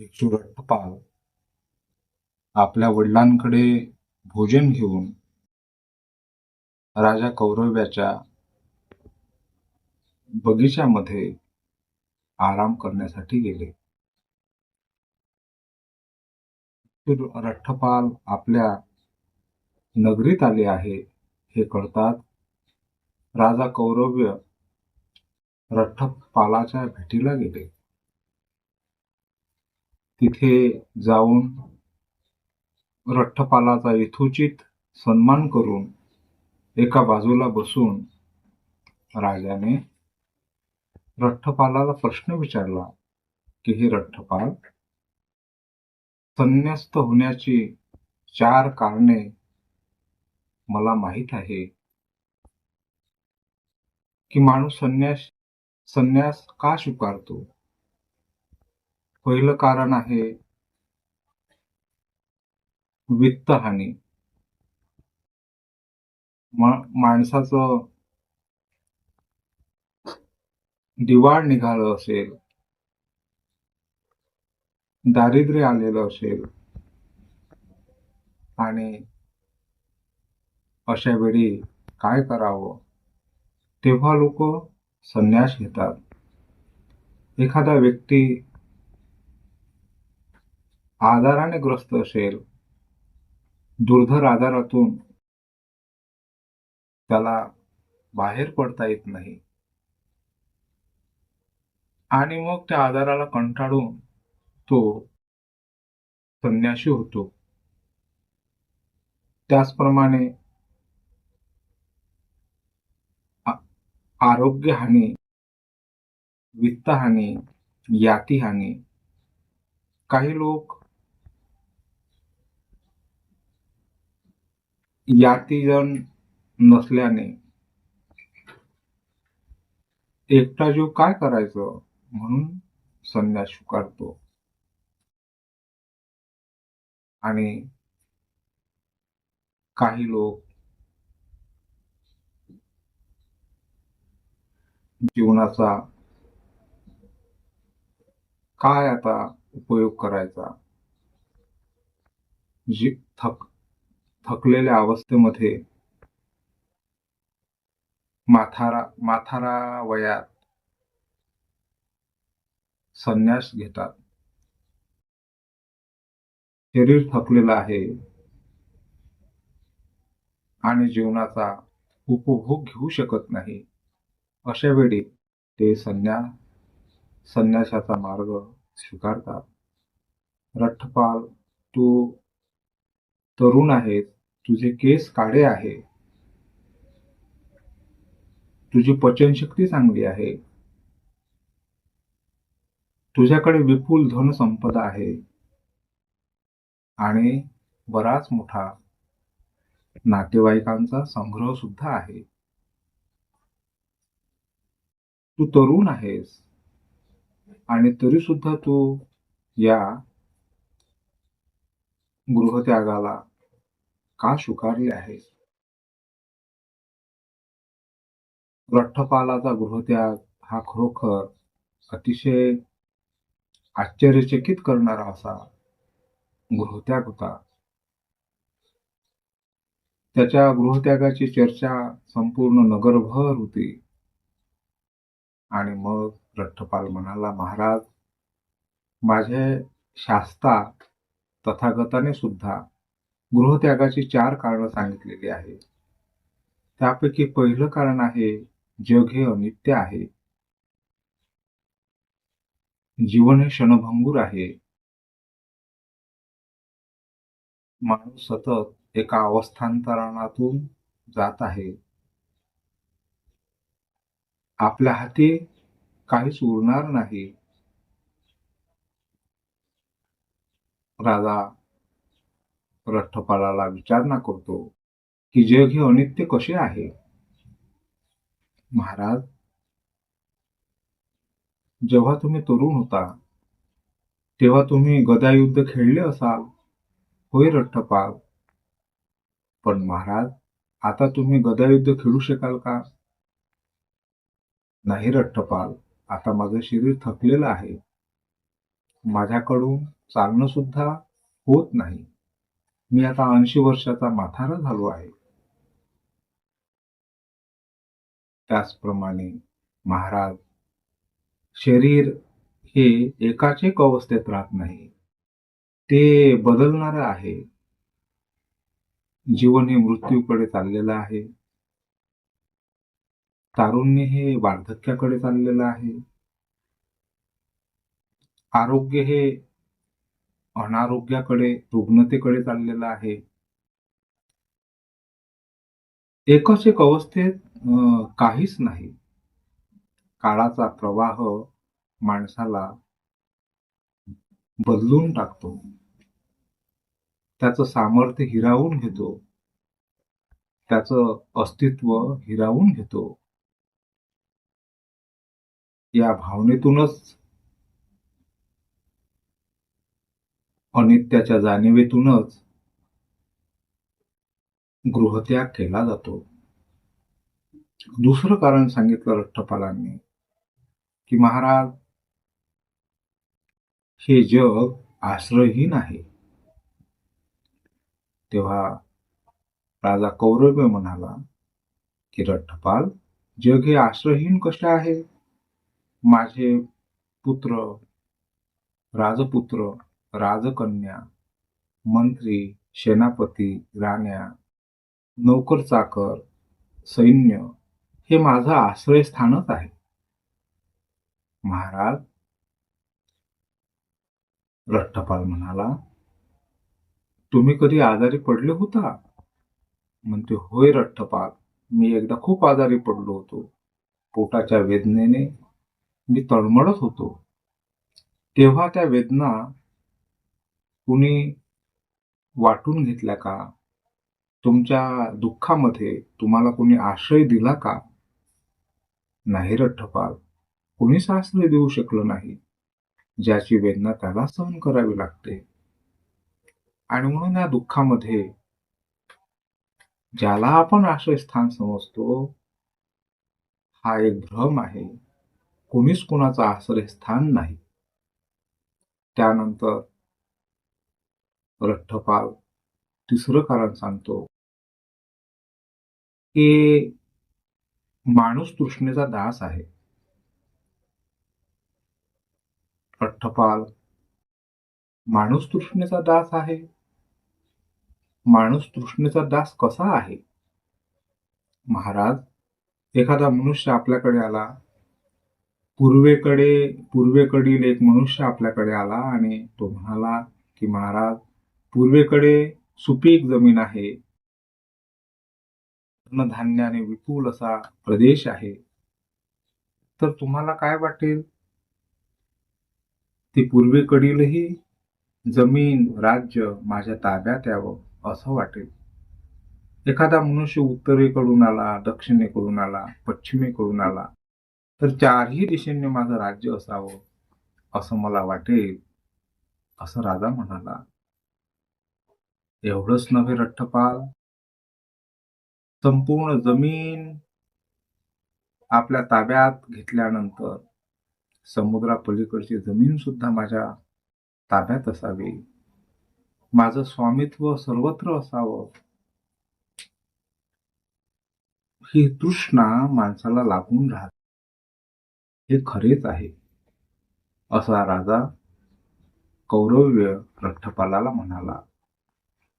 भिक्षू रट्टपाल आपल्या वडिलांकडे भोजन घेऊन राजा कौरव्याच्या बगीच्यामध्ये आराम करण्यासाठी गेले. भिक्षू रठ्ठपाल आपल्या नगरीत आले आहे हे कळतात राजा कौरव्य रठ्ठपालाच्या भेटीला गेले. तिथे जाऊन रठ्ठपालाचा यथोचित सन्मान करून एका बाजूला बसून राजाने रठ्ठपालाला प्रश्न विचारला की हे रठ्ठपाल संन्यास्त होण्याची चार कारणे मला माहीत आहे की माणूस संन्यास संन्यास का स्वीकारतो? पहिलं कारण आहे वित्तहानी. हानी माणसाचं दिवाळ निघालं असेल दारिद्र्य आलेलं असेल आणि अशा वेळी काय करावं? तेव्हा लोक संन्यास घेतात. एखादा व्यक्ती आजाराने ग्रस्त असेल दुर्धर आजारातून त्याला बाहेर पडता येत नाही. आणि मग त्या आजाराला कंटाळून तो संन्याशी होतो. त्याचप्रमाणे आ- आरोग्यहानी वित्तहानी यातीहानी काही लोक यातीजन नसल्याने एकटा जीव काय करायचं म्हणून संन्यास स्वीकारतो. आणि काही लोक जीवनाचा काय आता उपयोग करायचा? जी थक थकलेल्या अवस्थेमध्ये माथारा माथारा वयात संन्यास घेतात. शरीर थकलेलं आहे. आणि जीवनाचा उपभोग घेऊ शकत नाही. अशा वेळी ते संन्यास संन्यासाचा मार्ग स्वीकारतात. रठ्ठपाल तू तरुण आहेस. तुझे केस काळे आहे. तुझी पचनशक्ती चांगली आहे. तुझ्याकडे विपुल धनसंपदा आहे. आणि बराच मोठा नातेवाईकांचा संग्रह सुद्धा आहे. तू तरुण आहेस. आणि तरी सुद्धा तू या गृहत्यागाला का शुकारले आहेस रठ्ठपालाचा गृहत्याग हा खरोखर अतिशय आश्चर्यचकित करणारा असा गृहत्याग होता. त्याच्या गृहत्यागाची चर्चा संपूर्ण नगरभर होती. आणि मग रठ्ठपाल म्हणाला महाराज माझे शास्ता तथागताने सुद्धा गृहत्यागाची चार कारणं सांगितलेली आहेत. त्यापैकी पहिलं कारण आहे जग हे अनित्य आहे. जीवन हे क्षणभंगूर आहे. माणूस सतत एका अवस्थांतरणातून जात आहे. आपल्या हाती काहीच उरणार नाही. राजा रठ्ठपालाला विचारणा करतो की जग हे अनित्य कसे आहे? महाराज जेव्हा तुम्ही तरुण होता तेव्हा तुम्ही गदायुद्ध खेळले असाल. होय रठ्ठपाल. पण महाराज आता तुम्ही गदायुद्ध खेळू शकाल का? नाही रठ्ठपाल आता माझं शरीर थकलेलं आहे. माझ्याकडून चालणं सुद्धा होत नाही. मी आता ऐंशी वर्षाचा म्हातारा झालो आहे. त्याचप्रमाणे महाराज शरीर हे एकाच एक अवस्थेत राहत नाही. ते बदलणार आहे. जीवन हे मृत्यूकडे चाललेलं आहे. तारुण्य हे वार्धक्याकडे चाललेलं आहे. आरोग्य हे अनारोग्याकडे रुग्णतेकडे चाललेला आहे. एकच एक अवस्थेत काहीच नाही. काळाचा प्रवाह माणसाला बदलून टाकतो. त्याचं सामर्थ्य हिरावून घेतो. त्याचं अस्तित्व हिरावून घेतो. या भावनेतूनच अनित्याच्या जाणीवेतूनच गृहत्याग केला जातो. दुसरं कारण सांगितलं रठ्ठपालांनी की महाराज हे जग आश्रयहीन आहे. तेव्हा राजा कौरव्य म्हणाला की रठ्ठपाल जग हे आश्रयहीन कसे आहे? माझे पुत्र राजपुत्र राजकन्या मंत्री सेनापती राण्या नोकर चाकर सैन्य हे माझं आश्रयस्थानच आहे. महाराज? रट्टपाल म्हणाला तुम्ही कधी आजारी पडले होता? म्हणते होय रठ्ठपाल मी एकदा खूप आजारी पडलो होतो. पोटाच्या वेदनेने मी तळमळत होतो. तेव्हा त्या वेदना कुणी वाटून घेतल्या का? तुमच्या दुःखामध्ये तुम्हाला कुणी आश्रय दिला का? नाही रठ्ठपाल कुणीच आश्रय देऊ शकलं नाही. ज्याची वेदना त्याला सहन करावी लागते. आणि म्हणून या दुःखामध्ये ज्याला आपण आश्रयस्थान समजतो हा एक भ्रम आहे. कुणीच कोणाचं आश्रयस्थान नाही. त्यानंतर रठ्ठपाल तिसरं कारण सांगतो. की माणूस तृष्णेचा दास आहे. रठ्ठपाल माणूस तृष्णेचा दास आहे. माणूस तृष्णेचा दास कसा आहे? महाराज एखादा मनुष्य आपल्याकडे आला. पूर्वेकडे पूर्वेकडील एक मनुष्य आपल्याकडे आला आणि तो म्हणाला की महाराज पूर्वेकडे सुपीक जमीन आहे. अन्नधान्याने विपुल असा प्रदेश आहे. तर तुम्हाला काय वाटेल? ती पूर्वेकडीलही जमीन राज्य माझ्या ताब्यात यावं असं वाटेल. एखादा मनुष्य उत्तरेकडून आला दक्षिणेकडून आला पश्चिमेकडून आला तर चारही दिशेने माझं राज्य असावं असं मला वाटेल असं राजा म्हणाला. एवढंच नव्हे रठ्ठपाल संपूर्ण जमीन आपल्या ताब्यात घेतल्यानंतर समुद्रापलीकडची जमीन सुद्धा माझ्या ताब्यात असावी. माझं स्वामित्व सर्वत्र असावं. ही तृष्णा माणसाला लागून राहत. हे खरेच आहे असा राजा कौरव्य रठ्ठपालाला म्हणाला.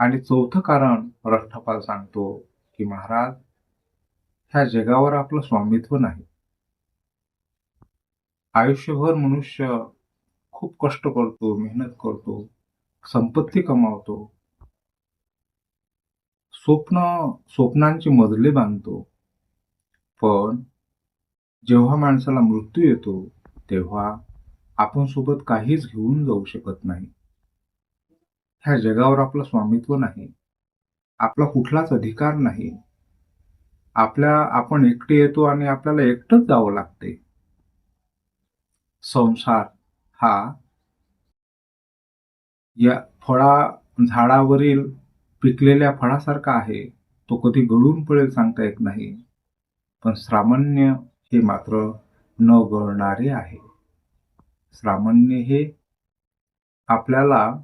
आणि चौथं कारण रठ्ठपाल सांगतो की महाराज ह्या जगावर आपलं स्वामित्व नाही. आयुष्यभर मनुष्य खूप कष्ट करतो मेहनत करतो संपत्ती कमावतो स्वप्न स्वप्नांची मजले बांधतो. पण जेव्हा माणसाला मृत्यू येतो तेव्हा आपण सोबत काहीच घेऊन जाऊ शकत नाही. ह्या जगावर आपलं स्वामित्व नाही. आपला कुठलाच अधिकार नाही. आपल्या आपण एकटे येतो आणि आपल्याला एकटंच जावं लागते. संसार हा या फळा झाडावरील पिकलेल्या फळासारखा आहे. तो कधी गळून पडेल सांगता येत नाही. पण सामान्य हे मात्र न गळणारे आहे. सामान्य हे आपल्याला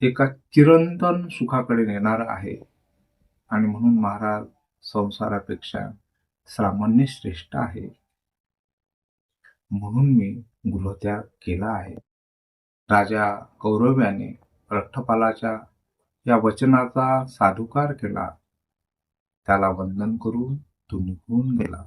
एका चिरंतन सुखाकडे नेणार आहे. आणि म्हणून महाराज संसारापेक्षा सामान्य श्रेष्ठ आहे. म्हणून मी गृहत्याग केला आहे. राजा कौरव्याने रठ्ठपालाच्या या वचनाचा साधुकार केला. त्याला वंदन करून तो निघून गेला.